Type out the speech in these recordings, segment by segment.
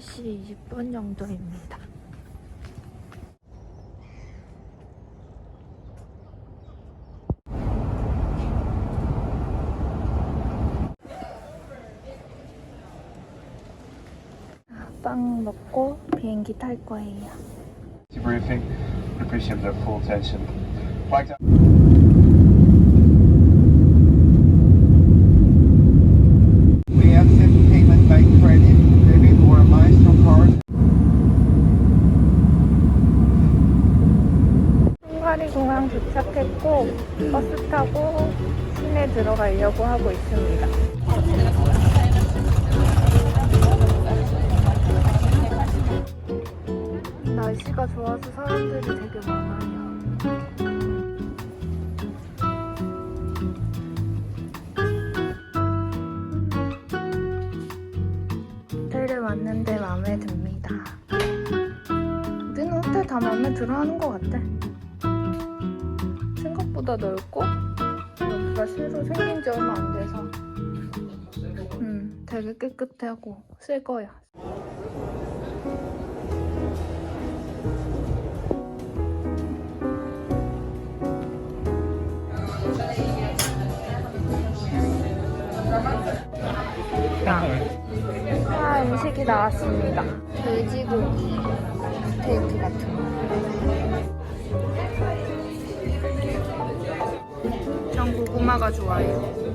3시 20분 정도입니다. 빵 먹고 비행기 탈 거예요. 되게 많아요. 호텔에 왔는데 마음에 듭니다. 우리는 호텔 다 마음에 들어 하는 것 같아. 생각보다 넓고 여기가 새로 생긴 지 얼마 안 돼서 음 되게 깨끗하고 새 거야. 나왔습니다. 돼지고기 스테이크 같은 거. 전 고구마가 좋아요.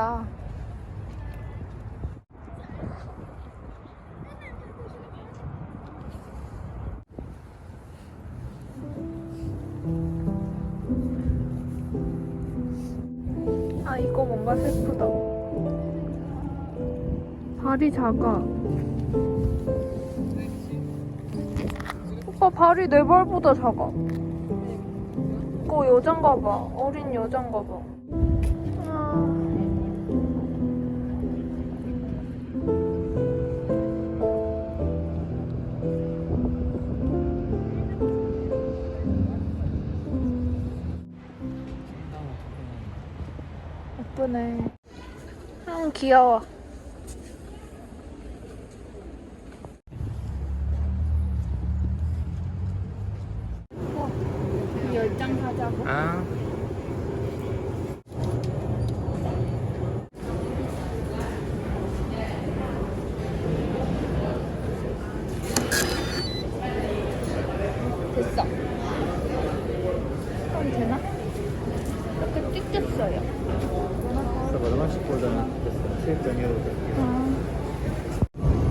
달 떴다. 아, 이거 뭔가 슬프다. 발이 작아. 오빠 발이 내 발보다 작아. 이거 여잔가 봐. 어린 여잔가 봐. 예쁘네. 음, 귀여워. 열장 사자고. Ah. 됐어. 그럼 되나? 이렇게 찢겼어요. 아.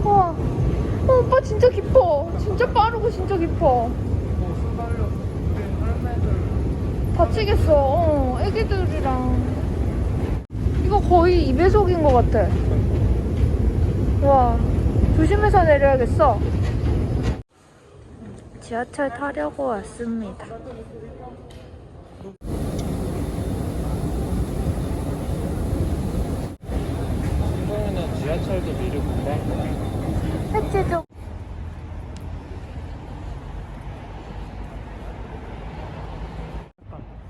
우와. 어, 오빠 진짜 깊어. 진짜 빠르고 진짜 깊어. 다치겠어. 어, 애기들이랑. 이거 거의 2배속인 것 같아. 와. 조심해서 내려야겠어. 지하철 타려고 왔습니다. 한국에는 지하철도 횟집도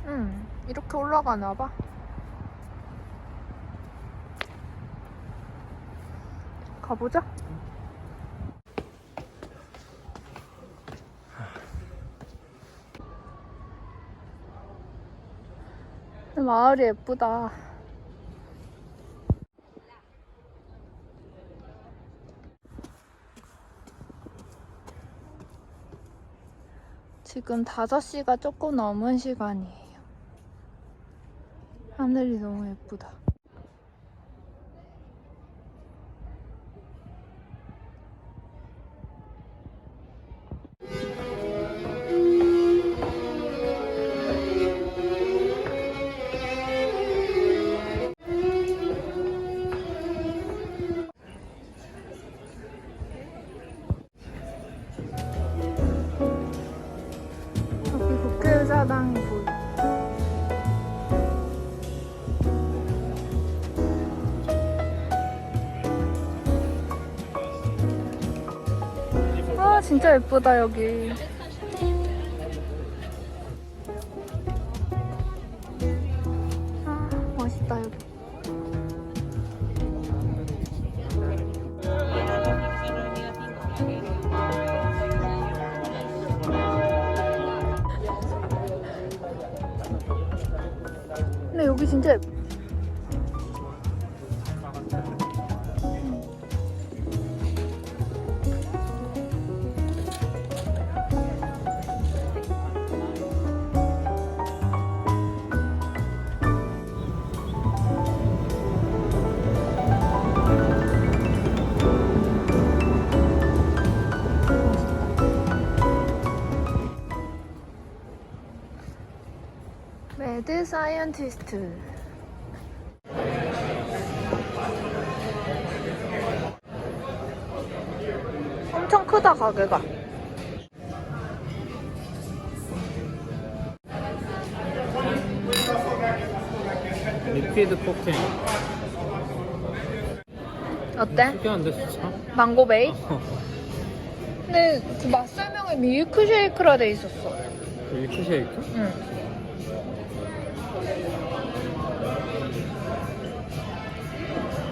응 이렇게 올라가나 봐. 가보자. 마을이 예쁘다 지금 5시가 조금 넘은 시간이에요. 하늘이 너무 예쁘다. 진짜 예쁘다 여기. 아 멋있다 여기. 근데 여기 진짜 예쁘. 매 드 사이언티스트. 엄청 크다 가게가. 리퀴드 코케인. 어때? 특이한데 진짜? 망고베이? 어. 근데 그 맛 설명에 밀크쉐이크라 돼 있었어. 밀크쉐이크? 응.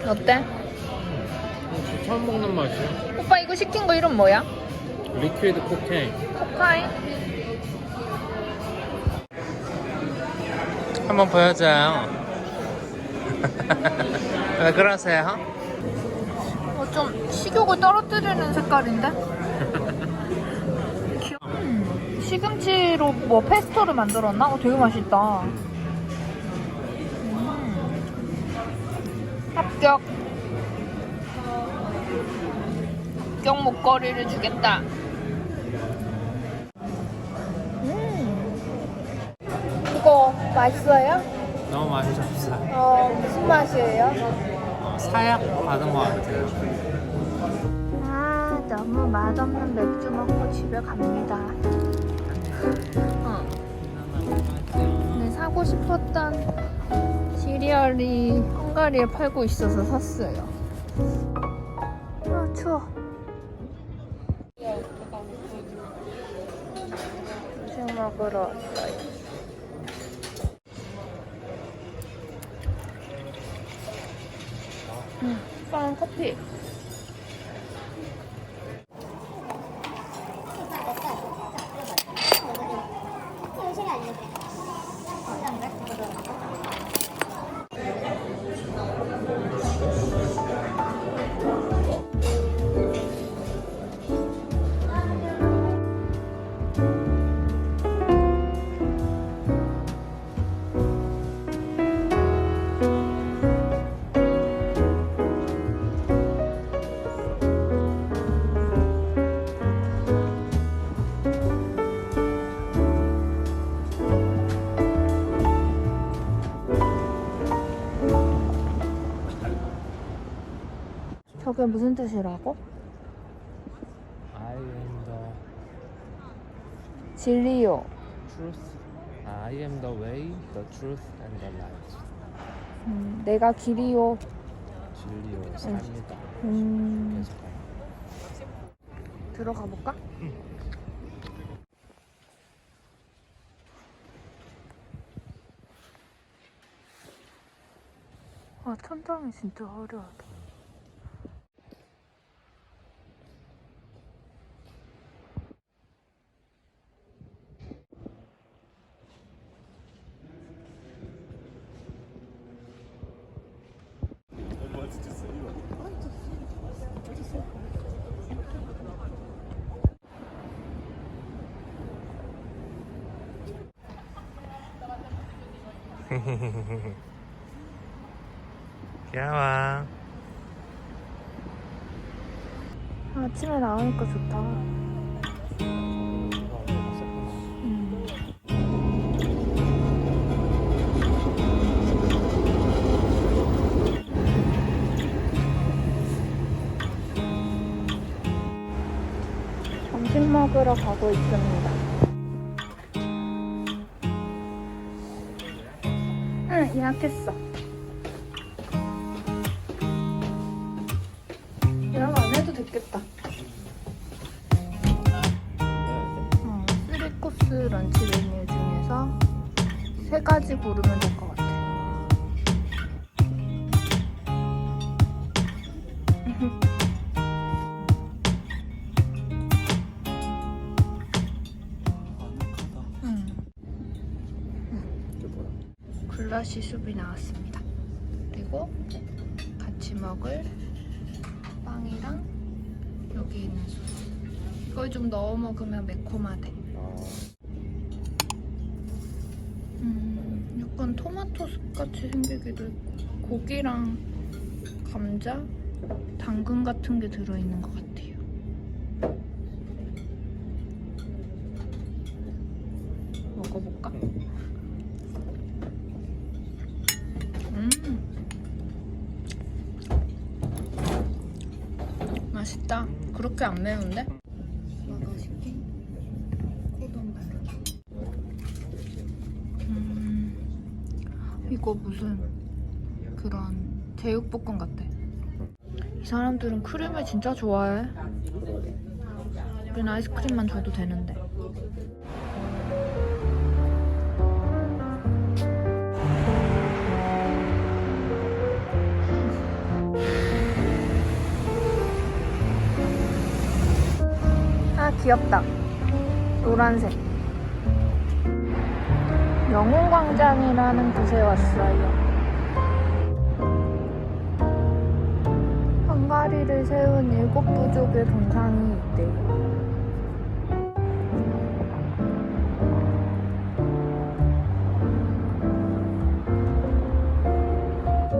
어때? 처음 먹는 맛이야. 오빠 이거 시킨 거 이름 뭐야? 리퀴드 코케인. 코카인? 한번 보여줘요. 왜 그러세요? 어, 좀 식욕을 떨어뜨리는 색깔인데? 음, 시금치로 뭐 페스토를 만들었나? 어, 되게 맛있다. 합격. 합격 목걸이를 주겠다. 음. 이거 맛있어요? 너무 맛이 없어요. 어, 무슨 맛이에요? 어, 사약 받은 것 같아요. 아 너무 맛없는 맥주 먹고 집에 갑니다. 어. 네, 사고 싶었던 시리얼이 헝가리에 팔고 있어서 샀어요. 아 추워. 점심 먹으러 왔어요. 음, 빵 커피. 저게 무슨 뜻이라고? I am the 진리요. truth. I am the way, the truth, and the light. 음, 내가 길이요. 진리요. 음, 계속 가요. 들어가 볼까? 아, 천장이 진짜 화려하다. 귀여워. 아침에 나오니까 좋다. 음. 점심 먹으러 가고 있습니다. 응, 예약했어. 예약 안 해도 됐겠다. 3코스 런치 메뉴 중에서 세 가지 고르면 될 것 같아. 굴라시 숲이 나왔습니다. 그리고 같이 먹을 빵이랑 여기 있는 소스. 이걸 좀 넣어 먹으면 매콤하대. 아, 음, 약간 토마토 숲 같이 생기기도 했고 고기랑 감자, 당근 같은 게 들어있는 것 같아요. 먹어볼까? 음, 맛있다. 그렇게 안 매운데? 음, 이거 무슨 그런 제육볶음 같아. 이 사람들은 크림을 진짜 좋아해. 우린 아이스크림만 줘도 되는데. 귀엽다. 노란색. 영웅광장이라는 곳에 왔어요. 헝가리를 세운 일곱 부족의 동상이 있대요.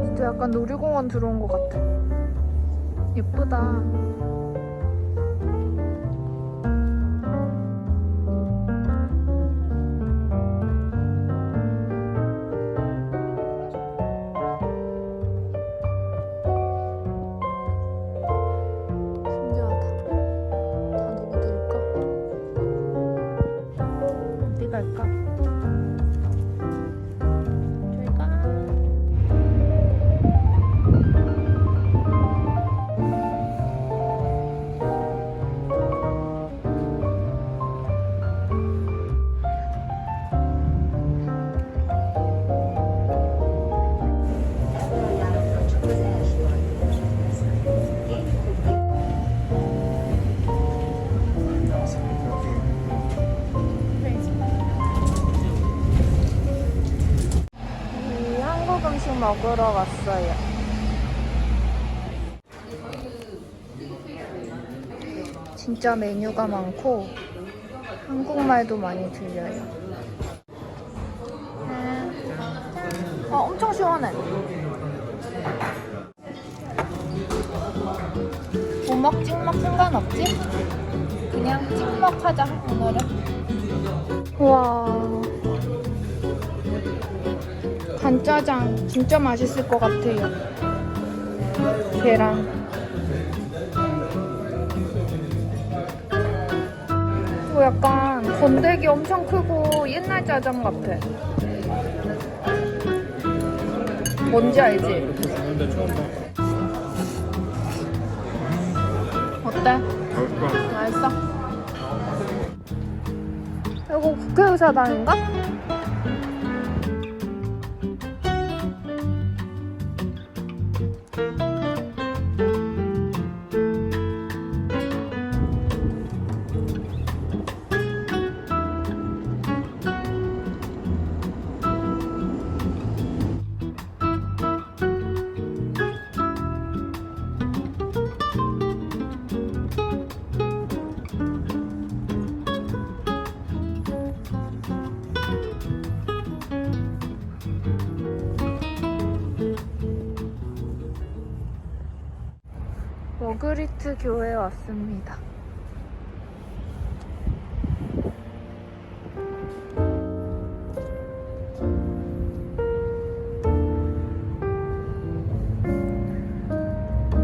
진짜 약간 놀이공원 들어온 것 같아. 예쁘다. 먹으러 왔어요. 진짜 메뉴가 많고 한국말도 많이 들려요. 음. 어, 엄청 시원해. 부먹 찍먹 상관없지? 그냥 찍먹 하자 오늘은. 와. 간짜장 진짜 맛있을 것 같아요. 계란. 이거 약간 건더기 엄청 크고 옛날 짜장 같아. 뭔지 알지? 어때? 맛있어? 이거 국회의사당인가? 교회에 왔습니다.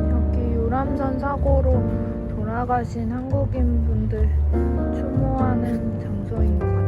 여기 유람선 사고로 돌아가신 한국인 분들 추모하는 장소인 것 같아요.